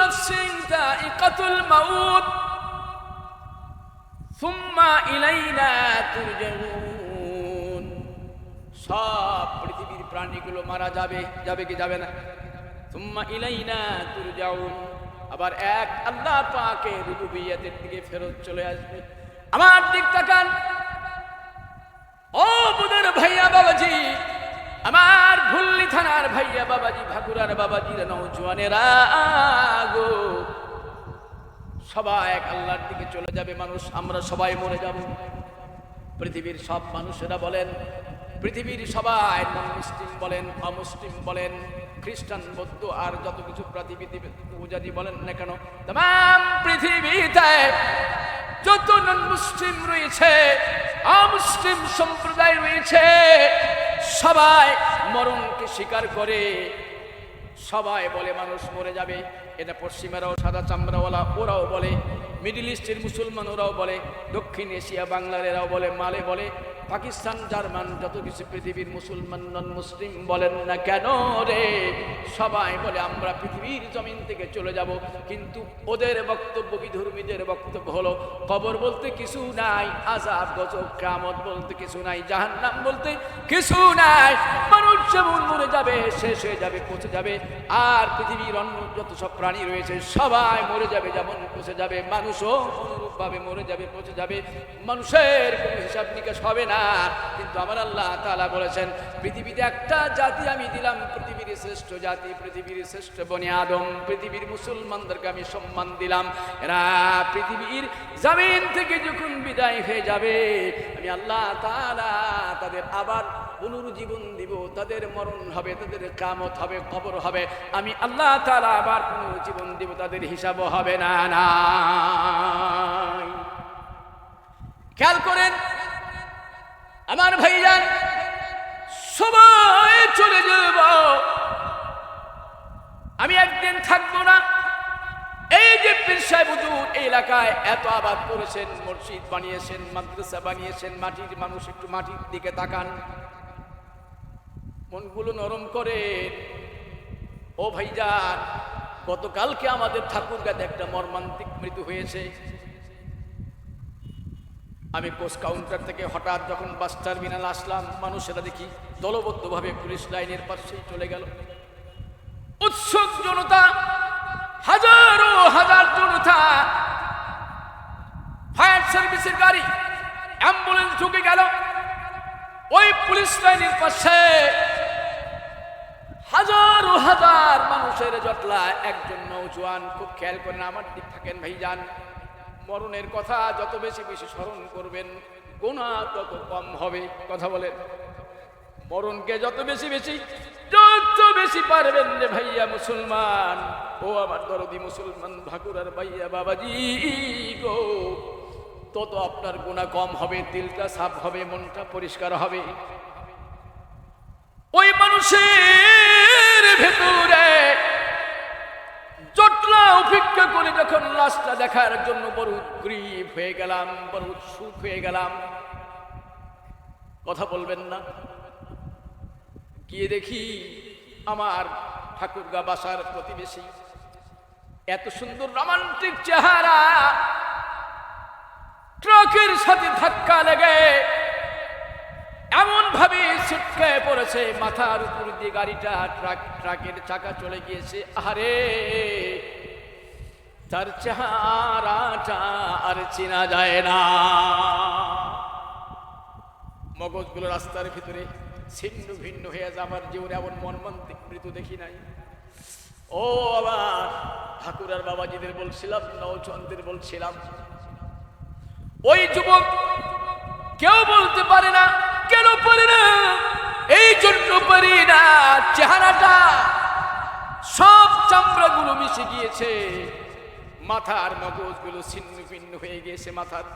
নাফসিন যায়িকাতুল মাউত সুম্মা ইলাইনা তুরজাউন সব পৃথিবীর প্রাণীগুলো মারা যাবে যাবে কি যাবে না? সুম্মা ইলাইনা তুরজাউন আবার এক আল্লাহ পাকে রুবুবিয়াতের দিকে ফেরত চলে আসবে। আমার দিক তাকান। ও বুদের ভাইয়া বাবাজি আমার থানার ভাইয়া বাবাজি, ভাকুরার বাবাজিরা নৌজওয়ানেরা গো সবাই এক আল্লাহর দিকে চলে যাবে মানুষ, আমরা সবাই মরে যাব। পৃথিবীর সব মানুষেরা বলেন, পৃথিবীর সবাই নন মুসলিম বলেন, অমুসলিম বলেন, খ্রিস্টান, বৌদ্ধ, আর যত কিছু পৃথিবীতে বলেন না কেন, তাম পৃথিবীতে যত নন মুসলিম রয়েছে, অমুসলিম সম্প্রদায় রয়েছে সবাই মরণকে স্বীকার করে। সবাই বলে মানুষ মরে যাবে। এটা পশ্চিমেরাও সাদা চামড়াওয়ালা, ওরাও বলে। মিডিল ইস্টের মুসলমান ওরাও বলে। দক্ষিণ এশিয়া বাংলার এরাও বলে, মালে বলে। পাকিস্তান, জার্মান, যত কিছু পৃথিবীর মুসলমান নন মুসলিম বলেন না কেন রে? সবাই বলে, আমরা পৃথিবীর জমিন থেকে চলে যাব। কিন্তু ওদের বক্তব্য বিধর্মীদের বক্তব্য হলো, কবর বলতে কিছু নাই আজাব গজব কামত বলতে কিছু নাই, জাহান্নাম বলতে কিছু নাই। মানুষ যেমন মরে যাবে, শেষ হয়ে যাবে, পচে যাবে। আর পৃথিবীর অন্য যত সব প্রাণী রয়েছে, সবাই মরে যাবে, যেমন পচে যাবে। মানুষও অনুরূপভাবে মরে যাবে, পচে যাবে, মানুষের কোনো হিসাব নিকাশ হবে না। কিন্তু আমার আল্লাহ তাআলা বলেছেন, পৃথিবীতে একটা জাতি আমি দিলাম, পৃথিবীর শ্রেষ্ঠ জাতি, পৃথিবীর শ্রেষ্ঠ বনে আদম, পৃথিবীর মুসলমানদেরকে আমি সম্মান দিলাম। এরা পৃথিবীর জামিন থেকে যখন বিদায় হয়ে যাবে, আমি আল্লাহ তাআলা তাদের আবার পুনরুজ্জীবন দিব, তাদের মরণ হবে, তাদের কামত হবে, কবর হবে। আমি আল্লাহ তাআলা আবার পুনরুজ্জীবন দিব, তাদের হিসাবও হবে না না। খেয়াল করেন, আমার ভাইজান সবাই চলে যাব। আমি একদিন থাকব না। এই যে পীর সাহেব হুজুর, এই এলাকায় এত আবাদ করেছেন, মসজিদ বানিয়েছেন, মাদ্রাসা বানিয়েছেন, মাটির মানুষ একটু মাটির দিকে তাকান। মনগুলো নরম করে। ও ভাইজান, গতকালকে আমাদের ঠাকুরগাতে একটা মর্মান্তিক মৃত্যু হয়েছে। আমি পোস্ট কাউন্টার থেকে হঠাৎ যখন বাস টার্মিনাল আসলাম, মানুষেরা দেখি দলবদ্ধভাবে পুলিশ লাইনের পাশেই চলে গেল। উৎসুক জনতা, হাজারো হাজার জনতা, ফায়ার সার্ভিসের গাড়ি, অ্যাম্বুলেন্স ঢুকে গেল। ওই পুলিশ লাইনের পাশে হাজারো হাজার মানুষের জটলা। একজন নৌজওয়ান খুব খেয়াল করেন, আমার দিক থাকেন ভাইজান। মরণের কথা যত বেশি বেশি স্মরণ করবেন, গোনা তত কম হবে। কথা বলেন। মরণকে যত বেশি বেশি, যত বেশি পারবেন রে ভাইয়া মুসলমান। ও আমার দরদি মুসলমান ভাকুরার ভাইয়া বাবাজি গো। তত আপনার গুণা কম হবে, দিলটা সাফ হবে, মনটা পরিষ্কার হবে। ওই মানুষের ভেতরে জটলা উপেক্ষা করে যখন লাশটা দেখার জন্য বড় হয়ে গেলাম বড় সুখ হয়ে গেলাম। কথা বলবেন না। গিয়ে দেখি আমার ঠাকুরগা বাসার প্রতিবেশী। এত সুন্দর রোমান্টিক চেহারা। ট্রাকের সাথে ধাক্কা লেগে ছিটকে পড়েছে মাথার উপর দিয়ে গাড়িটা, ট্রাক, ট্রাকের চাকা চলে গিয়েছে। আরে তার চেহারাটা আর চেনা যায় না। মগজগুলো রাস্তার ভিতরে ছিন্ন ভিন্ন হয়ে আমার জীবনে এমন মর্মান্তিক মৃত্যু দেখি নাই। ও আবার ঠাকুরার বাবাজিদের বলছিলাম নৌচন্দ্রের বলছিলাম। ওই যুবক কেউ বলতে পারে না পারে না এই জন্য চেহারাটা সব চামড়াগুলো মিশে গিয়েছে। মাথার মগজগুলো ছিন্ন ভিন্ন হয়ে গিয়েছে, মাথার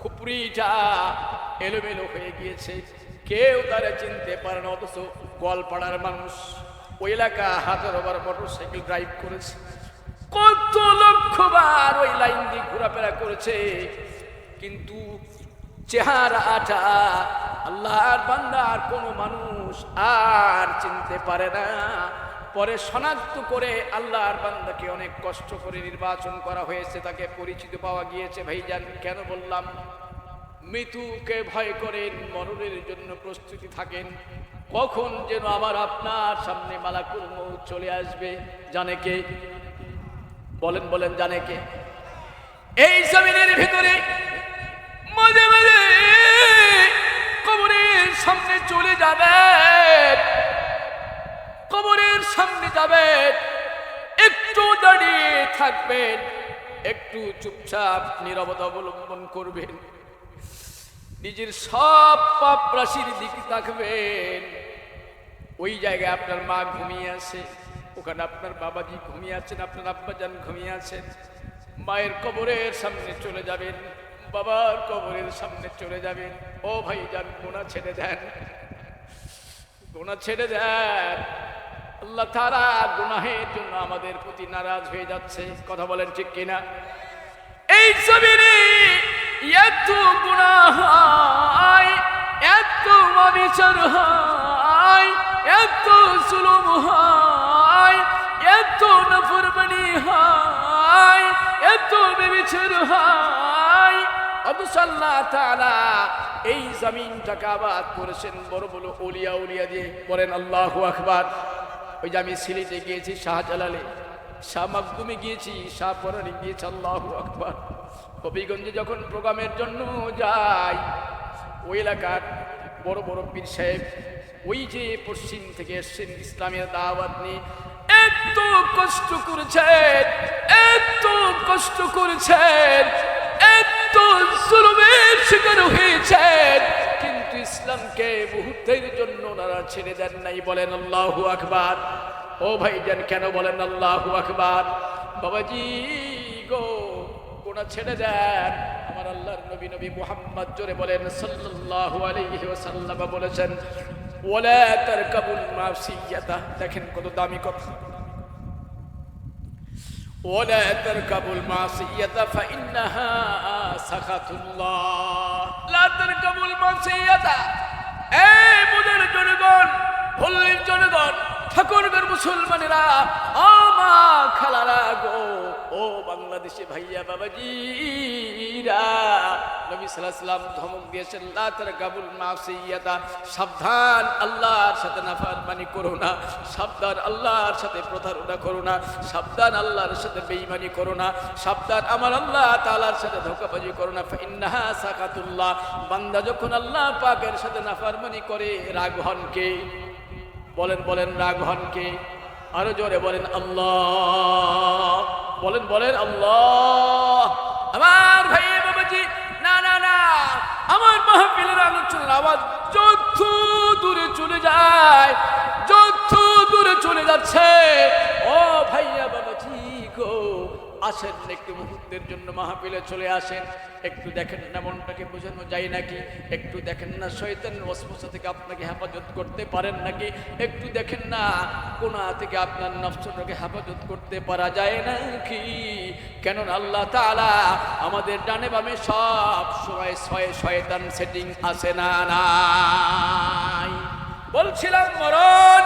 খুপড়িটা এলোমেলো হয়ে গিয়েছে। কেউ তারা চিনতে পারে না, অথচ গোয়ালপাড়ার মানুষ ওই এলাকা হাজারো বার মোটর সাইকেল ড্রাইভ করেছে। কত লক্ষবার ওই লাইন দিয়ে ঘোরাফেরা করেছে। কিন্তু চেহারাটা আল্লাহর বান্দার কোনো মানুষ আর চিনতে পারে না। পরে শনাক্ত করে আল্লাহর বান্দাকে অনেক কষ্ট করে নির্বাচন করা হয়েছে, তাকে পরিচিত পাওয়া গিয়েছে। ভাইজান, কেন বললাম? মৃত্যুকে ভয় করেন মরণের জন্য প্রস্তুতি থাকেন। কখন যেন আবার আপনার সামনে মালাকুল মৌত চলে আসবে, জানে কে? বলেন বলেন, জানে কে? এই জমিনের ভিতরে, মাঝে মাঝে কবরের সামনে চলে যাবে। কবরের সামনে যাবেন একটু দাঁড়িয়ে থাকবেন। একটু চুপচাপ নীরবতা অবলম্বন করবেন। নিজের সব পাপ রাশির দিকে তাকবেন। ওই জায়গায় আপনার মা ঘুমিয়ে আছে। ওখানে আপনার বাবাজি ঘুমিয়ে আছেন, আপনার আব্বাজান ঘুমিয়ে আছেন। মায়ের কবরের সামনে চলে যাবেন। বাবার কবরের সামনে চলে যাবেন। ও ভাই, যান, গোনা ছেড়ে দেন। গোনা ছেড়ে দেন। আল্লাহ তারা গুনাহের জন্য আমাদের প্রতি নারাজ হয়ে যাচ্ছে। কথা বলেন ঠিক কিনা? এই জমিনে এত গুণা হয় এত অবিচার হয়, এত জুলুম হয়, এত নফরমানি হয়, এত বেবিচার হয়। অথচ আল্লাহ এই জমিনটাকে আবাদ করেছেন বড় বড় ওলিয়া উলিয়া দিয়ে। বলেন, আল্লাহু আকবার। ওই যে আমি সিলেটে গিয়েছি শাহজালালে। শাহ মাকদুমে গিয়েছি, শাহ পরানি গিয়েছি, আল্লাহু আকবার। হবিগঞ্জে যখন প্রোগ্রামের জন্য যাই, ওই এলাকার বড় বড় পীর সাহেব ওই যে পশ্চিম থেকে এসছেন ইসলামের দাওয়াত নিয়ে, এত কষ্ট করেছেন, এত কষ্ট করেছেন। এত জুলুমের শিকার হয়েছেন। কিন্তু ইসলামকে মুহূর্তের জন্য ওনারা ছেড়ে দেন নাই, বলেন আল্লাহু আকবার। ও ভাইজান, কেন বলেন আল্লাহু আকবার? বাবাজি গো গোনা ছেড়ে দেন। আমার আল্লাহর নবী নবী মুহাম্মদ জোরে বলেন, সাল্লাল্লাহু আলাইহি ওয়াসাল্লাম বলেছেন, ওয়ালা তারকাবুল মাসিয়াতা। দেখেন কত দামি কথা। ولا تركبوا المعصية فإنها سخط الله لا تركبوا المعصية এই মুদের জনগণ হল্লির জনগণ ঠাকুরগর মুসলমানেরা আমা খালারা গো ও বাংলাদেশে ভাইয়া বাবাজিরা নবী সাল্লাল্লাহু ধমক দিয়েছেন, লা তারকাবুল মাসিয়াতা, সাবধান, আল্লাহর সাথে নাফরমানি করো না, সাবধান, আল্লাহর সাথে প্রতারণা করো না, সাবধান, আল্লাহর সাথে বেঈমানি করো না, সাবধান, আমার আল্লাহ তাআলার সাথে ধোঁকাবাজি করো না, ফাইন্নাহা সাকাতুল্লাহ বান্দা যখন আল্লাহ পাকের সাথে নাফরমানি করে, রাগ বলেন বলেন, রাগ হন কে? আরও জোরে বলেন, আল্লাহ বলেন বলেন, আল্লাহ আমার মাহফিলের আলোচনার আওয়াজ যত দূরে চলে যায় যত দূরে চলে যাচ্ছে ও ভাইয়া আসেন, একটু মুহূর্তের জন্য মাহফিলে চলে আসেন। একটু দেখেন না মনটাকে বোঝানো যায় নাকি? একটু দেখেন না শয়তানের ওসমসা থেকে আপনাকে হেফাজত করতে পারেন নাকি? একটু দেখেন না কোনা থেকে আপনার নফসটাকে হেফাজত করতে পারা যায় নাকি? কেন আল্লাহ তাআলা আমাদের ডানে বামে সব সময় ছয় শয়তান সেটিং আসে না বলছিলাম, মরণ।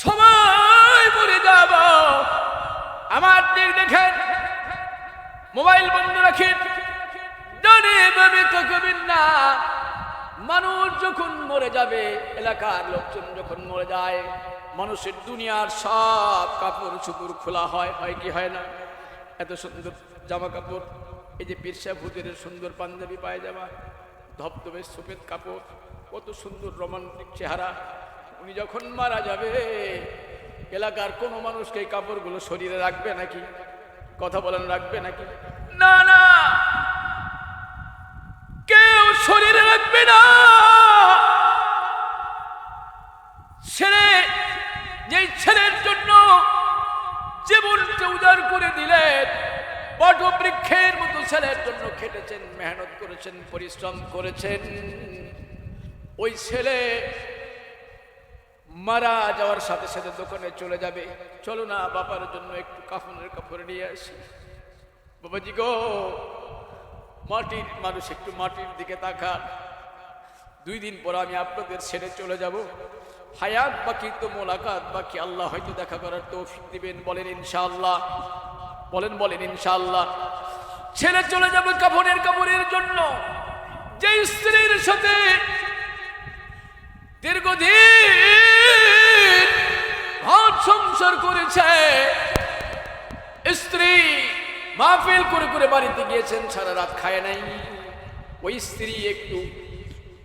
সময় মরে যাব। আমার দিক দেখেন মোবাইল বন্ধ রাখেন না মানুষ যখন মরে যাবে, এলাকার লোকজন যখন মরে যায়, মানুষের দুনিয়ার সব কাপড় চুপুর খোলা হয় হয় কি হয় না? এত সুন্দর জামা কাপড় এই যে পিরসা ভূতের সুন্দর পাঞ্জাবি পায়জামা ধবধবে সফেদ কাপড়, কত সুন্দর রোমান্টিক চেহারা। উনি যখন মারা যাবে এলাকার কোনো মানুষকে এই কাপড়গুলো শরীরে রাখবে নাকি? কথা বলেন, রাখবে নাকি? না না। কেউ শরীরে রাখবে না। ছেলে, যেই ছেলের জন্য জীবনকে উজাড় করে দিলেন, বটবৃক্ষের মতো ছেলের জন্য খেটেছেন, মেহনত করেছেন, পরিশ্রম করেছেন, ওই ছেলে মারা যাওয়ার সাথে সাথে দোকানে চলে যাবে। চলো না, বাবার জন্য একটু কাফনের কাপড় নিয়ে আসি। বাবাজি গো, মাটির মানুষ একটু মাটির দিকে তাকান। দুই দিন পর আমি আপনাদের ছেড়ে চলে যাব। হায়াত বাকি তো মোলাকাত, বাকি আল্লাহ হয়তো দেখা করার তৌফিক দিবেন, বলেন ইনশাআল্লাহ। বলেন বলেন ইনশাআল্লাহ। ছেড়ে চলে যাবে কাপড়ের কাপড়ের জন্য। যে স্ত্রীর সাথে দীর্ঘদিন সংসার করেছে। স্ত্রী মাহফিল করে করে বাড়িতে গিয়েছেন, সারা রাত খায় নাই। ওই স্ত্রী একটু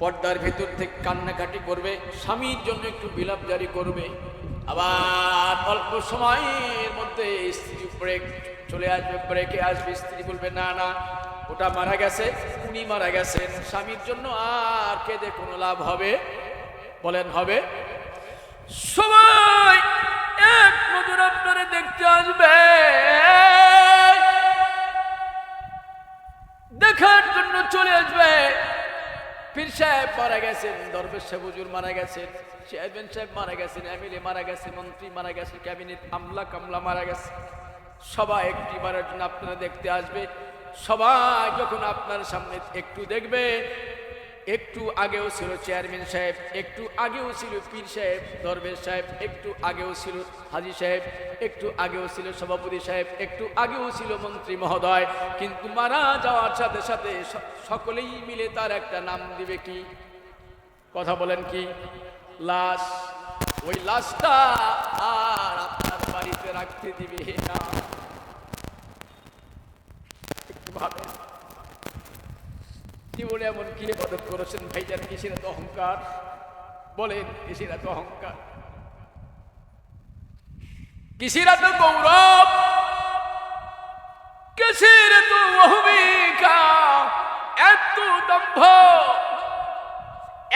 পর্দার ভেতর থেকে কান্নাকাটি করবে, স্বামীর জন্য একটু বিলাপ জারি করবে। আবার অল্প সময়ের মধ্যে স্ত্রী ব্রেক চলে আসবে ব্রেকে আসবে। স্ত্রী বলবে, না না, ওটা মারা গেছে, উনি মারা গেছেন। স্বামীর জন্য আর কেঁদে কোনো লাভ হবে? বলেন, হবে। সবাই নজর আপনারা দেখতে আসবে। দেখার জন্য চলে আসবে। পীর সাহেব মারা গেছেন, দরবেশ সাহেব হুজুর মারা গেছেন, চেয়ারম্যান সাহেব মারা গেছেন, এমএলএ মারা গেছে মন্ত্রী মারা গেছে ক্যাবিনেট আমলা কামলা মারা গেছে। সবাই একটি বারের জন্য আপনারা দেখতে আসবে। সবাই যখন আপনার সামনে একটু দেখবে একটু আগেও ছিল চেয়ারম্যান সাহেব, একটু আগেও ছিল পীর সাহেব, দরবেশ সাহেব, একটু আগেও ছিল হাজি সাহেব, একটু আগেও ছিল সভাপতি সাহেব, একটু আগেও ছিল মন্ত্রী মহোদয়। কিন্তু মারা যাওয়ার সাথে সাথে সকলেই মিলে তার একটা নাম দিবে কি? কথা বলেন কি? লাশ। ওই লাশটা আর আপনার বাড়িতে রাখতে দিবে না। একটু ভাবেন। জীবনে এমন কি মদত করেছেন? ভাইজান, কিসের এত অহংকার? বলেন, কিসের এত অহংকার? কিসের এত গৌরব? কিসের এত অহমিকা এত দম্ভ?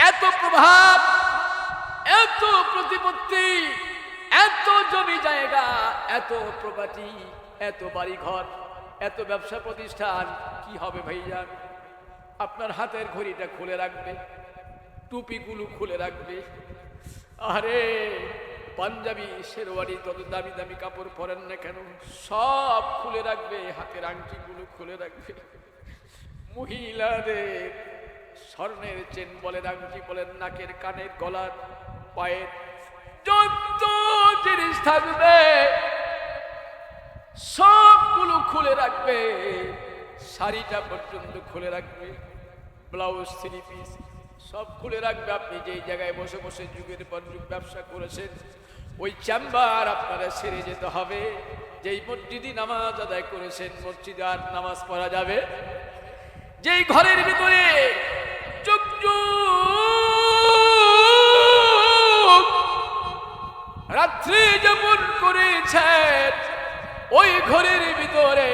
এত প্রভাব? এত প্রতিপত্তি? এত জমি জায়গা? এত প্রপার্টি? এত বাড়ি ঘর এত ব্যবসা প্রতিষ্ঠান? কি হবে ভাইজান? আপনার হাতের ঘড়িটা খুলে রাখবে, টুপিগুলো খুলে রাখবে। আরে, পাঞ্জাবি, শেরওয়ানি তত দামি দামি কাপড় পরেন না কেন, সব খুলে রাখবে, হাতের আংটিগুলো খুলে রাখবে। মহিলাদের স্বর্ণের চেন বলেন, আংটি বলেন, নাকের কানের গলার পায়ের যত জিনিস থাকবে, সবগুলো খুলে রাখবে। শাড়িটা পর্যন্ত খুলে রাখবে। ব্লাউজ, থ্রি পিস, সব খুলে রাখবে। আপনি যেই জায়গায় বসে বসে যুগের পর যুগ ব্যবসা করেছেন, ওই চেম্বার আপনারা সেরে যেতে হবে। যেই মসজিদি নামাজ আদায় করেছেন, মসজিদে আর নামাজ পড়া যাবে? যেই ঘরের ভিতরে যুগ যুগ রাত্রি যেমন করেছেন, ওই ঘরের ভিতরে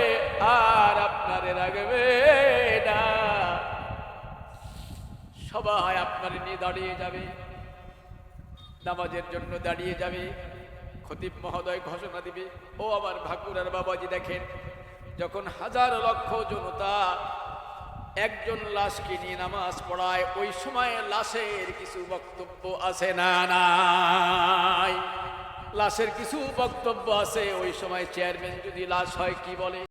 আর আপনারে রাখবে। সবাই আপনার নিয়ে দাঁড়িয়ে যাবে। নামাজের জন্য দাঁড়িয়ে যাবে। খতিব মহোদয় ঘোষণা দিবে, ও আমার ভাকুরার বাবাজি দেখেন, যখন হাজার লক্ষ জনতা একজন লাশকে নিয়ে নামাজ পড়ায়, ওই সময় লাশের কিছু বক্তব্য আছে না নাই? লাশের কিছু বক্তব্য আছে, ওই সময় চেয়ারম্যান যদি লাশ হয়, কি বলে?